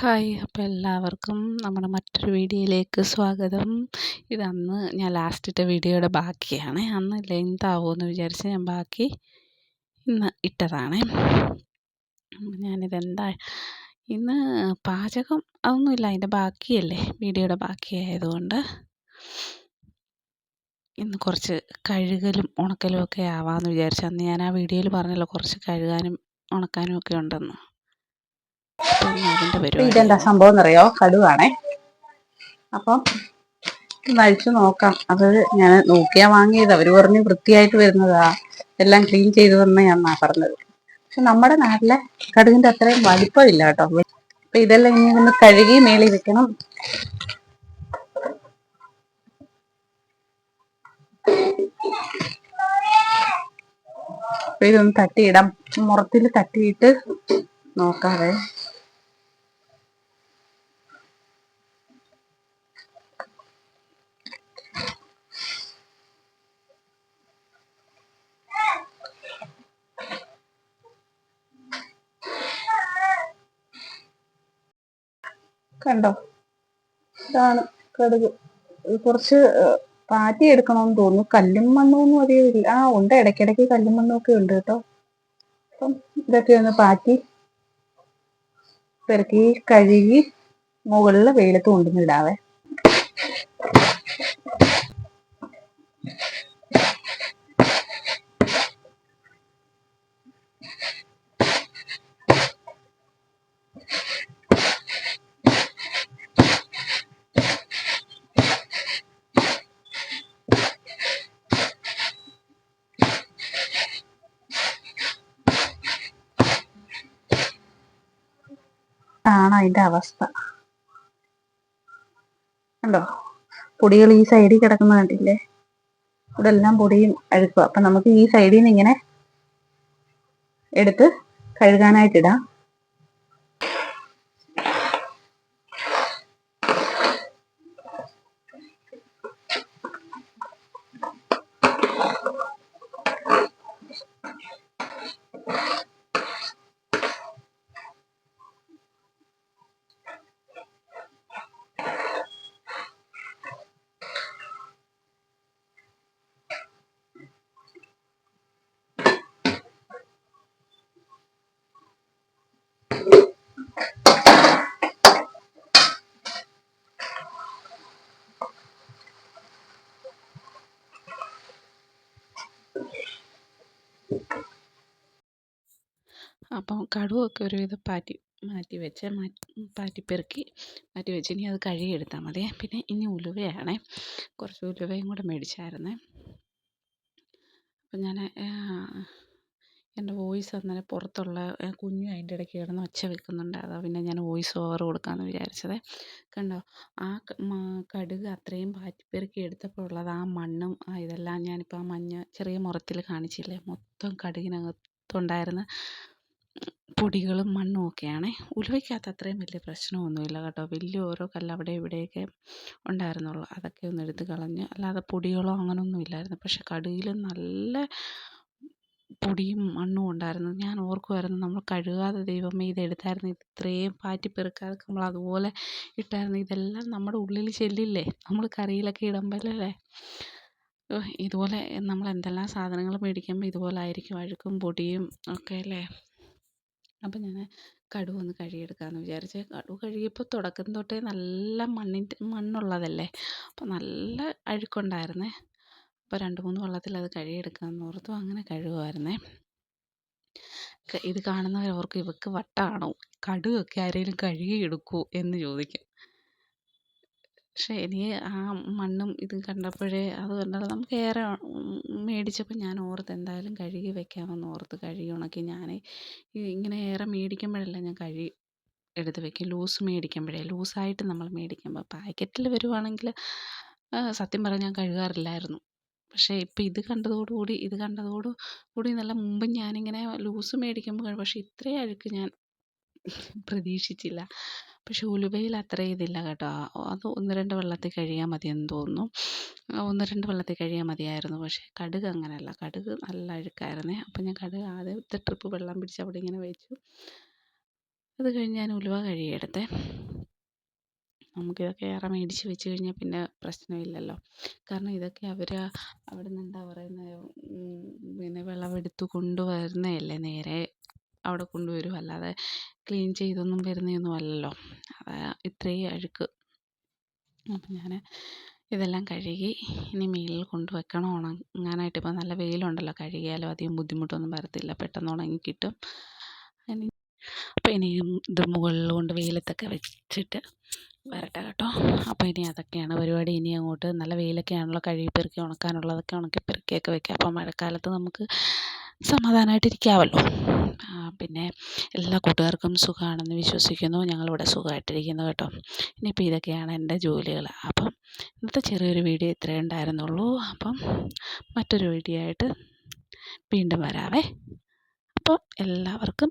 Hi അപ്പോൾ എല്ലാവർക്കും നമ്മുടെ മറ്റൊരു വീഡിയോയിലേക്ക് സ്വാഗതം. ഇതന്ന് ഞാൻ ലാസ്റ്റിട്ട വീഡിയോയുടെ ബാക്കിയാണ്. അന്ന് ലെങ്ത് ആവുമെന്ന് വിചാരിച്ച് ഞാൻ ബാക്കി ഇന്ന് ഇട്ടതാണ്. ഞാനിതെന്താ ഇന്ന് പാചകം അതൊന്നുമില്ല അതിന്റെ ബാക്കിയല്ലേ വീഡിയോയുടെ ബാക്കിയായതുകൊണ്ട്. ഇന്ന് കുറച്ച് കഴുകലും ഉണക്കലും ഒക്കെ ആവാമെന്ന് വിചാരിച്ചു അന്ന് ഞാൻ ആ വീഡിയോയിൽ പറഞ്ഞല്ലോ കുറച്ച് കഴുകാനും ഉണക്കാനും ഒക്കെ ഉണ്ടെന്ന്. ഇതെന്താ സംഭവം എന്നറിയോ? കടുവാണേ. അപ്പം കഴിച്ചു നോക്കാം. അത് ഞാൻ നോക്കിയാ വാങ്ങിയത്. അവർ പറഞ്ഞു വൃത്തിയായിട്ട് വരുന്നതാ. എല്ലാം ക്ലീൻ ചെയ്തു തന്നെ ഞാൻ പറഞ്ഞത്. പക്ഷെ നമ്മുടെ നാട്ടിലെ കടുകിന്റെ അത്രയും വലിപ്പമില്ല കേട്ടോ. അപ്പൊ ഇതെല്ലാം ഇനി ഒന്ന് കഴുകി മേളി വെക്കണം. അപ്പൊ ഇതൊന്ന് തട്ടിയിടാം. മുറത്തിൽ തട്ടിയിട്ട് നോക്കാതെ കണ്ടോ? ഇതാണ് കടുക്. കുറച്ച് പാറ്റി എടുക്കണമെന്ന് തോന്നുന്നു. കല്ലും മണ്ണൊന്നും അധികം ഇല്ല. ആ ഉണ്ട്. ഇടയ്ക്കിടയ്ക്ക് കല്ലും മണ്ണൊക്കെ ഉണ്ട് കേട്ടോ. അപ്പം ഇതൊക്കെ ഒന്ന് പാറ്റി പെറുക്കി കഴുകി മുകളിൽ വെയിലത്ത് കൊണ്ടുവന്നിടാവേ ആണ് അതിന്റെ അവസ്ഥ. കണ്ടോ? പൊടികൾ ഈ സൈഡിൽ കിടക്കുന്ന കണ്ടില്ലേ? ഇവിടെ എല്ലാം പൊടിയും അഴുക്കുക അപ്പൊ നമുക്ക് ഈ സൈഡിൽ നിന്ന് ഇങ്ങനെ എടുത്ത് കഴുകാനായിട്ടിടാം അപ്പം കടുവൊക്കെ ഒരുവിധം പാറ്റി മാറ്റി വെച്ച് മാറ്റി പാറ്റിപ്പെറുക്കി മാറ്റി വെച്ച്. ഇനി അത് കഴുകിയെടുത്താൽ മതി. പിന്നെ ഇനി ഉലുവയാണ്. കുറച്ച് ഉലുവയും കൂടെ മേടിച്ചായിരുന്നേ അപ്പം ഞാൻ എന്റെ വോയിസ് അന്നേരം പുറത്തുള്ള കുഞ്ഞും അതിന്റെ ഇടയ്ക്ക് കിടന്ന് ഒച്ച വെക്കുന്നുണ്ട്. അതാ പിന്നെ ഞാൻ വോയിസ് ഓവർ കൊടുക്കാമെന്ന് വിചാരിച്ചത്. കണ്ടോ? ആ കടുക് അത്രയും പാറ്റിപ്പെറുക്കി എടുത്തപ്പോൾ ഉള്ളത് ആ മണ്ണും ഇതെല്ലാം ഞാനിപ്പോൾ ആ മഞ്ഞ ചെറിയ മുറത്തിൽ കാണിച്ചില്ലേ? മൊത്തം കടുകിനകത്തുണ്ടായിരുന്ന പൊടികളും മണ്ണും ഒക്കെയാണേ. ഉലുവയ്ക്കകത്ത് അത്രയും വലിയ പ്രശ്നമൊന്നുമില്ല കേട്ടോ. വലിയ ഓരോ കല്ല് അവിടെ ഇവിടെയൊക്കെ ഉണ്ടായിരുന്നുള്ളൂ. അതൊക്കെ ഒന്ന് എടുത്ത് കളഞ്ഞ് അല്ലാതെ പൊടികളോ അങ്ങനെയൊന്നും ഇല്ലായിരുന്നു. പക്ഷെ കടുകിൽ നല്ല പൊടിയും മണ്ണും ഉണ്ടായിരുന്നു. ഞാൻ ഓർക്കുമായിരുന്നു നമ്മൾ കഴുകാതെ ദൈവമേ ഇതെടുത്തായിരുന്നു. ഇത്രയും പാറ്റി പെറുക്കാതെ നമ്മൾ അതുപോലെ ഇട്ടായിരുന്നു. ഇതെല്ലാം നമ്മുടെ ഉള്ളിൽ ചെല്ലില്ലേ? നമ്മൾ കറിയിലൊക്കെ ഇടുമ്പോഴല്ലേ? ഇതുപോലെ നമ്മൾ എന്തെല്ലാം സാധനങ്ങൾ മേടിക്കുമ്പോൾ ഇതുപോലെ ആയിരിക്കും അഴുക്കും പൊടിയും ഒക്കെ അല്ലേ? അപ്പം ഞാൻ കടുവ ഒന്ന് കഴുകിയെടുക്കാമെന്ന് വിചാരിച്ച് കടുവ കഴുകിയപ്പോൾ തുടക്കം തൊട്ടേ നല്ല മണ്ണിന്റെ മണ്ണുള്ളതല്ലേ? അപ്പോൾ നല്ല അഴുക്കുണ്ടായിരുന്നേ. അപ്പോൾ രണ്ട് മൂന്ന് വെള്ളത്തിൽ അത് കഴുകിയെടുക്കാമെന്ന് ഓർത്തു അങ്ങനെ കഴുകുമായിരുന്നേ ഇത് കാണുന്നവർ ഓർക്കും ഇവക്ക് വട്ടാണോ? കടുകൊക്കെ ആരെങ്കിലും കഴുകിയെടുക്കുമോ എന്ന് ചോദിക്കും. പക്ഷേ എനിക്ക് ആ മണ്ണും ഇതും കണ്ടപ്പോഴേ അത് നമുക്ക് ഏറെ മേടിച്ചപ്പോൾ ഞാൻ ഓർത്ത് എന്തായാലും കഴുകി വെക്കാമെന്ന് ഓർത്ത് കഴുകി ഉണക്കി ഞാൻ ഇങ്ങനെ ഏറെ മേടിക്കുമ്പോഴല്ല ഞാൻ കഴുകി എടുത്ത് വെക്കും. ലൂസ് മേടിക്കുമ്പോഴേ ലൂസായിട്ട് നമ്മൾ മേടിക്കുമ്പോൾ പാക്കറ്റിൽ വരുവാണെങ്കിൽ സത്യം പറഞ്ഞാൽ ഞാൻ കഴുകാറില്ലായിരുന്നു. പക്ഷേ ഇപ്പം ഇത് കണ്ടതോടുകൂടി ഇത് കണ്ടതോടു കൂടി നല്ല മുമ്പ് ഞാനിങ്ങനെ ലൂസ് മേടിക്കുമ്പോൾ പക്ഷേ ഇത്രയും അഴുക്ക് ഞാൻ പ്രതീക്ഷിച്ചില്ല. പക്ഷെ ഉലുവയിൽ അത്ര ഇതില്ല കേട്ടോ. അത് ഒന്ന് രണ്ട് വെള്ളത്തിൽ കഴിയാൻ മതിയെന്ന് തോന്നുന്നു. ഒന്ന് രണ്ട് വെള്ളത്തിൽ കഴിയാൻ മതിയായിരുന്നു. പക്ഷേ കടുക് അങ്ങനെയല്ല. കടുക് നല്ല അഴുക്കായിരുന്നേ. അപ്പം ഞാൻ കടുക് ആദ്യത്തെ ട്രിപ്പ് വെള്ളം പിടിച്ച് അവിടെ ഇങ്ങനെ വെച്ചു. അത് കഴിഞ്ഞ് ഞാൻ ഉലുവ കഴുകിയെടുത്തേ. നമുക്കിതൊക്കെ ഏറെ മേടിച്ച് വെച്ച് കഴിഞ്ഞാൽ പിന്നെ പ്രശ്നമില്ലല്ലോ. കാരണം ഇതൊക്കെ അവർ അവിടെ നിന്ന് എന്താ പറയുന്നത് പിന്നെ വിളവെടുത്ത് കൊണ്ടുവരുന്നതല്ലേ നേരെ അവിടെ കൊണ്ടുവരും. അല്ലാതെ ക്ലീൻ ചെയ്തൊന്നും വരുന്നതൊന്നും അല്ലല്ലോ. ഇത്രയും അഴുക്ക്. അപ്പം ഞാൻ ഇതെല്ലാം കഴുകി ഇനി മേലിൽ കൊണ്ട് വെക്കണം ഉണങ്ങാനായിട്ട്. ഇപ്പം നല്ല വെയിലുണ്ടല്ലോ. കഴുകിയാലും അധികം ബുദ്ധിമുട്ടൊന്നും വരത്തില്ല. പെട്ടെന്ന് ഉണങ്ങി കിട്ടും ഇനി അപ്പോൾ ഇനിയും ഇത് മുകളിൽ കൊണ്ട് വെയിലത്തൊക്കെ വെച്ചിട്ട് വരട്ടെ കേട്ടോ. അപ്പോൾ ഇനി അതൊക്കെയാണ് പരിപാടി. ഇനി അങ്ങോട്ട് നല്ല വെയിലൊക്കെ ആണല്ലോ കഴുകി പെറുക്കി ഉണക്കാനുള്ളതൊക്കെ ഉണക്കി പെറുക്കിയൊക്കെ വെക്കുക അപ്പോൾ മഴക്കാലത്ത് നമുക്ക് സമാധാനമായിട്ടിരിക്കാമല്ലോ പിന്നെ എല്ലാ കൂട്ടുകാർക്കും സുഖമാണെന്ന് വിശ്വസിക്കുന്നു. ഞങ്ങളിവിടെ സുഖമായിട്ടിരിക്കുന്നു കേട്ടോ. ഇനിയിപ്പോൾ ഇതൊക്കെയാണ് എന്റെ ജോലികൾ. അപ്പം ഇന്നത്തെ ചെറിയൊരു വീഡിയോ ഇത്രയേ ഉണ്ടായിരുന്നുള്ളൂ. അപ്പം മറ്റൊരു വീഡിയോ ആയിട്ട് വീണ്ടും വരാവേ. അപ്പോൾ എല്ലാവർക്കും